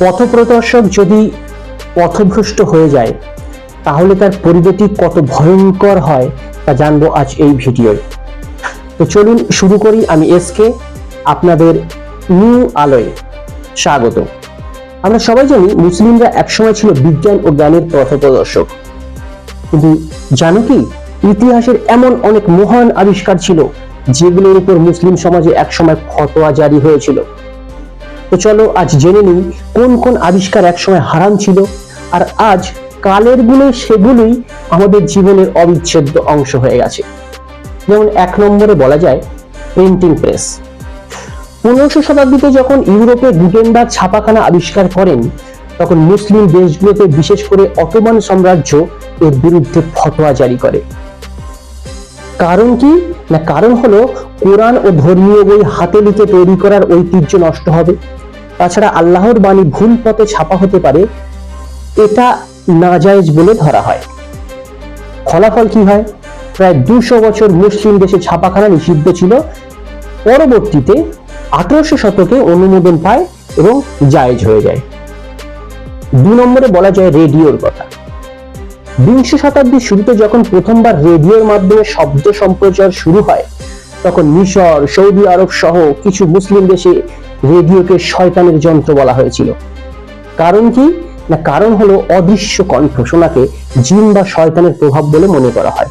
পথপ্রদর্শক যদি পথভ্রষ্ট হয়ে যায়, তাহলে তার পরিণতি কত ভয়ঙ্কর হয় তা জানব আজ এই ভিডিওয়। তো চলুন শুরু করি আমি এসকে, আপনাদের নিউ আলোয় স্বাগত। আমরা সবাই জানি মুসলিমরা একসময় ছিল বিজ্ঞান ও জ্ঞানের পথপ্রদর্শক। কিন্তু জানো কি, ইতিহাসের এমন অনেক মহান আবিষ্কার ছিল, যেগুলোর উপর মুসলিম সমাজে একসময় ফতোয়া জারি হয়েছিল। তো চলো আজ জেনে নিই কোন কোন আবিষ্কার একসময় হারাম ছিল আর আজ কালের গুণে সেগুলোই আমাদের জীবনের অবিচ্ছেদ্য অংশ হয়ে গেছে। যেমন এক নম্বরে বলা যায় প্রিন্টিং প্রেস পনেরোশো শতাব্দীতে যখন ইউরোপে গুটেনবার্গ ছাপাখানা আবিষ্কার করেন, তখন মুসলিম দেশগুলোতে বিশেষ করে অটোমান সাম্রাজ্য এর বিরুদ্ধে ফতোয়া জারি করে। কারণ কি? না, কারণ হলো কোরআন ও ধর্মীয় বই হাতে লিখে তৈরি করার ঐতিহ্য নষ্ট হবে। তাছাড়া আল্লাহর বাণী ভুল পথে ছাপা হতে পারে, এটা নাজায়েজ বলে ধরা হয়। ফলাফল কি হয়? প্রায় দুশো বছর মুসলিম দেশে ছাপাখানা নিষিদ্ধ ছিল। পরবর্তীতে আঠারোশো শতকে অনুমোদন পায় এবং জায়েজ হয়ে যায়। দু নম্বরে বলা যায় রেডিওর কথা। বিংশ শতাব্দীর শুরুতে যখন প্রথমবার রেডিওর মাধ্যমে শব্দ সম্প্রচার শুরু হয়, তখন মিশর, সৌদি আরব সহ কিছু মুসলিম দেশে রেডিওকে শয়তানের যন্ত্র বলা হয়েছিল। কারণ কি? না, কারণ হলো অদৃশ্য কণ্ঠ শোনাকে জিন বা শয়তানের প্রভাব বলে মনে করা হয়।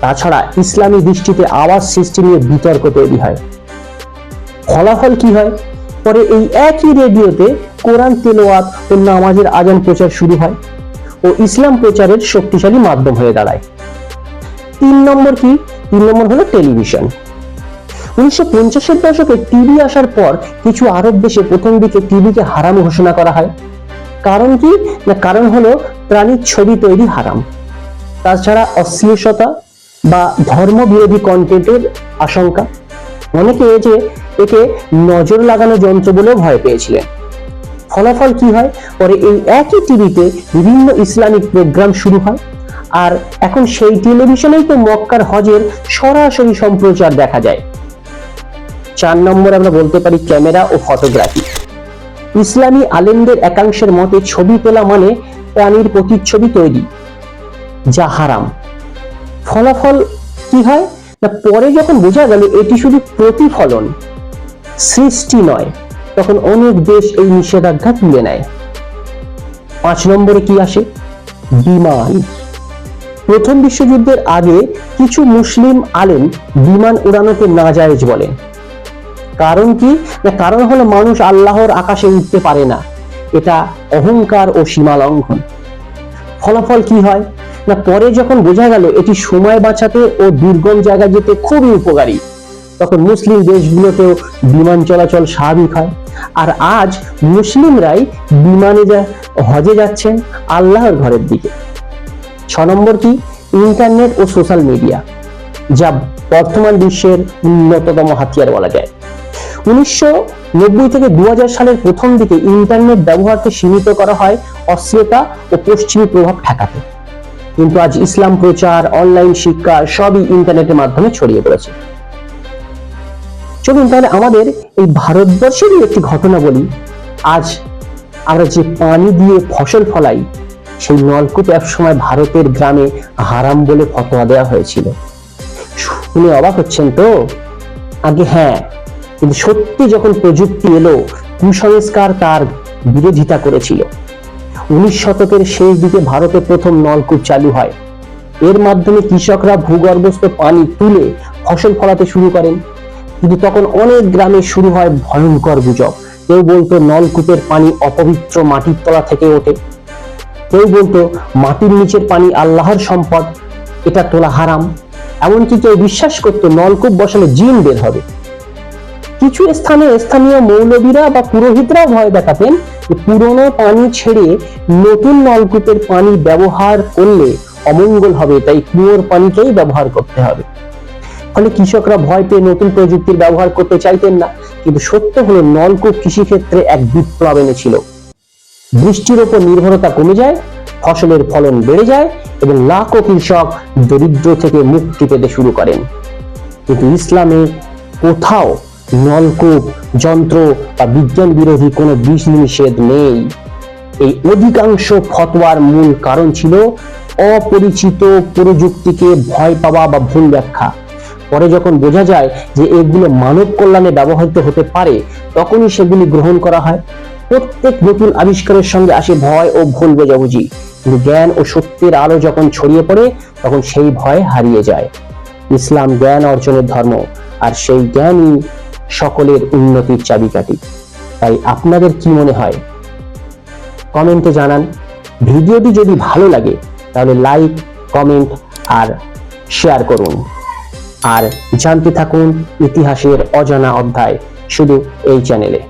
তাছাড়া ইসলামী দৃষ্টিতে আওয়াজ সৃষ্টি নিয়ে বিতর্ক তৈরি হয়। ফলাফল কি হয়? পরে এই একই রেডিওতে কোরআন তেলোয়াত ও নামাজের আজান প্রচার শুরু হয়। ও ইসলাম প্রচারের শক্তিশালী মাধ্যম হয়ে দাঁড়ায়। তিন নম্বর কি? তিন নম্বর হলো টেলিভিশন। উনিশশো পঞ্চাশের দশকে টিভি আসার পর কিছু আরব দেশে প্রথম দিকে টিভিকে হারাম ঘোষণা করা হয়। কারণ কি? না, কারণ হলো প্রাণীর ছবি তৈরি হারাম। তাছাড়া অশ্লীলতা বা ধর্ম বিরোধী কন্টেন্টের আশঙ্কা। অনেকে যে, একে নজর লাগানো যন্ত্র বলেও ভয় পেয়েছিলেন। ফলাফল কি হয়? পরে এই একই টিভিতে বিভিন্ন ইসলামিক প্রোগ্রাম শুরু হয়। আর এখন সেই টেলিভিশনেই তো মক্কার হজের সরাসরি সম্প্রচার দেখা যায়। চার নম্বর আমরা বলতে পারি ক্যামেরা ও ফটোগ্রাফি ইসলামী আলেমদের একাংশের মতে ছবি তোলা মানে প্রাণীর প্রতিচ্ছবি তৈরি, যা হারাম। ফলাফল কি হয়? না, পরে যখন বোঝা গেল এটি শুধু প্রতিফলন, সৃষ্টি নয় তখন অনেক দেশ এই নিষেধাজ্ঞা তুলে নেয়। পাঁচ নম্বরে কি আসে? বিমান। প্রথম বিশ্বযুদ্ধের আগে কিছু মুসলিম আলেম বিমান উড়ানোকে না নাজায়েজ বলেন কারণ কি? না, কারণ হলো মানুষ আল্লাহর আকাশে উঠতে পারে না। এটা অহংকার ও সীমা লঙ্ঘন। ফলাফল কি হয়? না, পরে যখন বোঝা গেল এটি সময় বাঁচাতে ও দুর্গম জায়গায় যেতে খুবই উপকারী। তখন মুসলিম দেশগুলোতেও বিমান চলাচল স্বাভাবিক হয়। আর আজ মুসলিমরাই বিমানে যা, হজে যাচ্ছেন আল্লাহর ঘরের দিকে। ছ নম্বর কি? ইন্টারনেট ও সোশ্যাল মিডিয়া, যা বর্তমান বিশ্বের উন্নততম হাতিয়ার বলা যায়। উনিশশো নব্বই থেকে দু হাজার সালের প্রথম দিকে ইন্টারনেট ব্যবহারকে সীমিত করা হয় অশ্লীলতা ও পশ্চিমী প্রভাব ঠেকাতে। কিন্তু আজ ইসলাম প্রচার, অনলাইন শিক্ষা সবই ইন্টারনেটের মাধ্যমে ছড়িয়ে পড়েছে। চলুন তাহলে আমাদের এই ভারতবর্ষেরই একটি ঘটনা বলি। আজ আমরা যে পানি দিয়ে ফসল ফলাই, সেই নলকূপ এক সময় ভারতের গ্রামে হারাম বলে ফতোয়া দেওয়া হয়েছিল। শুনে অবাক হচ্ছেন তো? আগে হ্যাঁ কিন্তু সত্যি যখন প্রযুক্তি এলো, কুসংস্কার তার বিরোধিতা করেছিল। উনিশ শতকের শেষ দিকে ভারতে প্রথম নলকূপ চালু হয়। এর মাধ্যমে কৃষকরা ভূগর্ভস্থ পানি তুলে ফসল ফলাতে শুরু করেন। কিন্তু তখন অনেক গ্রামে শুরু হয় ভয়ঙ্কর গুজব। কেউ বলতো নলকূপের পানি অপবিত্র মাটির তলা থেকে ওঠে। কেউ বলতো মাটির নিচের পানি আল্লাহর সম্পদ, এটা তোলা হারাম। এমনকি কেউ বিশ্বাস করতো নলকূপ বসালে জিন বের হবে। কিছু স্থানে স্থানীয় মৌলবীরা বা পুরোহিতরা ভয় দেখাতেন যে পুরনো পানি ছেড়ে নতুন নলকূপের পানি ব্যবহার করলে অমঙ্গল হবে, তাই কুয়োর পানিকেই ব্যবহার করতে হবে। ফলে কৃষকরা ভয় পেয়ে নতুন প্রযুক্তির ব্যবহার করতে চাইতেন না। কিন্তু সত্য হলো, নলকূপ কৃষিক্ষেত্রে এক বিপ্লব এনেছিল। বৃষ্টির ওপর নির্ভরতা কমে যায়, ফসলের ফলন বেড়ে যায় এবং লাখো কৃষক দরিদ্র থেকে মুক্তি পেতে শুরু করেন। কিন্তু ইসলামে কোথাও নলকূপ যন্ত্র বা বিজ্ঞান বিরোধী কোনো বিষ নিষেধ নেই। এই অধিকাংশ ফতোয়ার মূল কারণ ছিল অপরিচিত প্রযুক্তিকে ভয় পাওয়া বা ভুল ব্যাখ্যা। পরে যখন বোঝা যায় যে এগুলো মানব কল্যাণে ব্যবহৃত হতে পারে, তখনই সেগুলি গ্রহণ করা হয়। প্রত্যেক নতুন আবিষ্কারের সঙ্গে আসে ভয় ও ভুল বোঝাবুঝি। কিন্তু জ্ঞান ও সত্যের আলো যখন ছড়িয়ে পড়ে, তখন সেই ভয় হারিয়ে যায়। ইসলাম জ্ঞান অর্জনের ধর্ম, আর সেই জ্ঞানই সকলের উন্নতির চাবিকাঠি। তাই আপনাদের কি মনে হয়? কমেন্টে জানান। ভিডিওটি যদি ভালো লাগে, তাহলে লাইক, কমেন্ট আর শেয়ার করুন। আর জানতে থাকুন ইতিহাসের অজানা অধ্যায় শুধু এই চ্যানেলে।